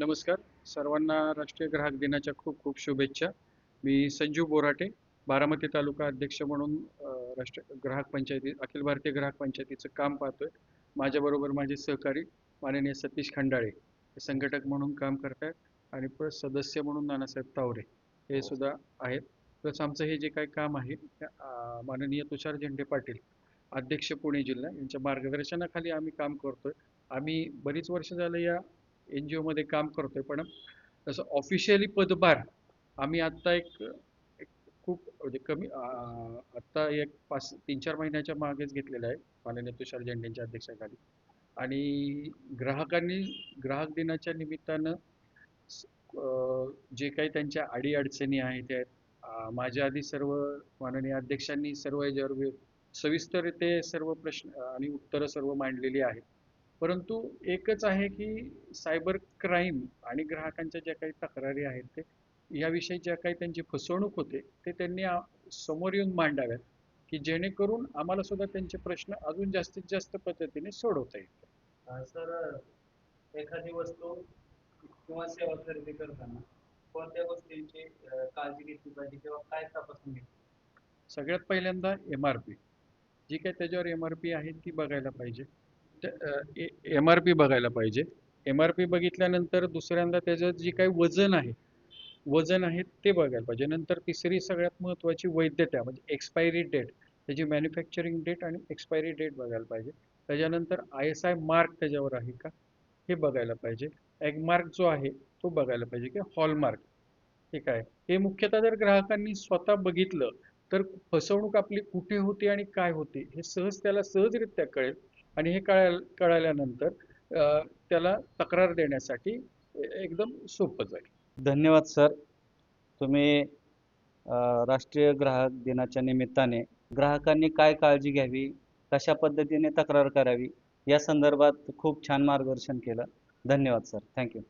नमस्कार. सर्वांना राष्ट्रीय ग्राहक दिनाच्या खूप खूप शुभेच्छा. मी संजीव बोराटे बारामती तालुका अध्यक्ष म्हणून राष्ट्रीय ग्राहक पंचायती अखिल भारतीय ग्राहक पंचायतीचं काम पाहतोय. माझ्याबरोबर माझे सहकारी माननीय सतीश खंडाळे हे संघटक म्हणून काम करतात आणि प्लस सदस्य म्हणून नानासाहेब तावरे हे सुद्धा आहेत. प्लस आमचं हे जे काही काम आहे माननीय तुषार झेंडे पाटील अध्यक्ष पुणे जिल्हा यांच्या मार्गदर्शनाखाली आम्ही काम करतोय. आम्ही बरीच वर्ष झालं या एन जी ओमध्ये काम करतोय पण तसं ऑफिशियली पदभार आम्ही आत्ता एक एक खूप म्हणजे कमी आत्ता एक पाच तीन चार महिन्याच्या मागेच घेतलेला आहे माननीय तुषार झेंडेंच्या अध्यक्षाखाली. आणि ग्राहकांनी ग्राहक दिनाच्या निमित्तानं जे काही त्यांच्या अडीअडचणी आहेत त्या माझ्या आधी सर्व माननीय अध्यक्षांनी सर्व याच्यावर सविस्तर ते सर्व प्रश्न आणि उत्तरं सर्व मांडलेली आहेत. परंतु एकच आहे की सायबर क्राईम आणि ग्राहकांच्या ज्या काही तक्रारी आहेत ते याविषयी ज्या काही त्यांची फसवणूक होते ते त्यांनी समोर येऊन मांडाव्यात की जेणेकरून आम्हाला सुद्धा त्यांचे प्रश्न अजून जास्तीत जास्त पद्धतीने सोडवता येतील. अं, सर एखादी वस्तू किंवा सेवा खरेदी करताना कोणत्या गोष्टींची काळजी घेतली पाहिजे किंवा काय तपासून घेतली सगळ्यात पहिल्यांदा एम आर पी जी काही त्याच्यावर एम आर पी आहे ती बघायला पाहिजे. एम आर पी बघायला पाहिजे. एम आर पी बघितल्यानंतर दुसऱ्यांदा त्याचं जे काही वजन आहे वजन आहे ते बघायला पाहिजे. नंतर तिसरी सगळ्यात महत्त्वाची वैधता म्हणजे एक्सपायरी डेट त्याची मॅन्युफॅक्चरिंग डेट आणि एक्सपायरी डेट बघायला पाहिजे. त्याच्यानंतर आय एस आय मार्क त्याच्यावर आहे का? हे बघायला पाहिजे. एगमार्क जो आहे तो बघायला पाहिजे की हॉलमार्क ठीक आहे. हे मुख्यतः जर ग्राहकांनी स्वतः बघितलं तर फसवणूक आपली कुठे होती आणि काय होती हे सहज त्याला सहजरित्या कळेल. आणि हे कळाल कळाल्यानंतर त्याला तक्रार देण्यासाठी एकदम सोपं जाईल. धन्यवाद सर. तुम्ही राष्ट्रीय ग्राहक दिनाच्या निमित्ताने ग्राहकांनी काय काळजी घ्यावी कशा पद्धतीने तक्रार करावी या संदर्भात खूप छान मार्गदर्शन केलं. धन्यवाद सर. थँक्यू.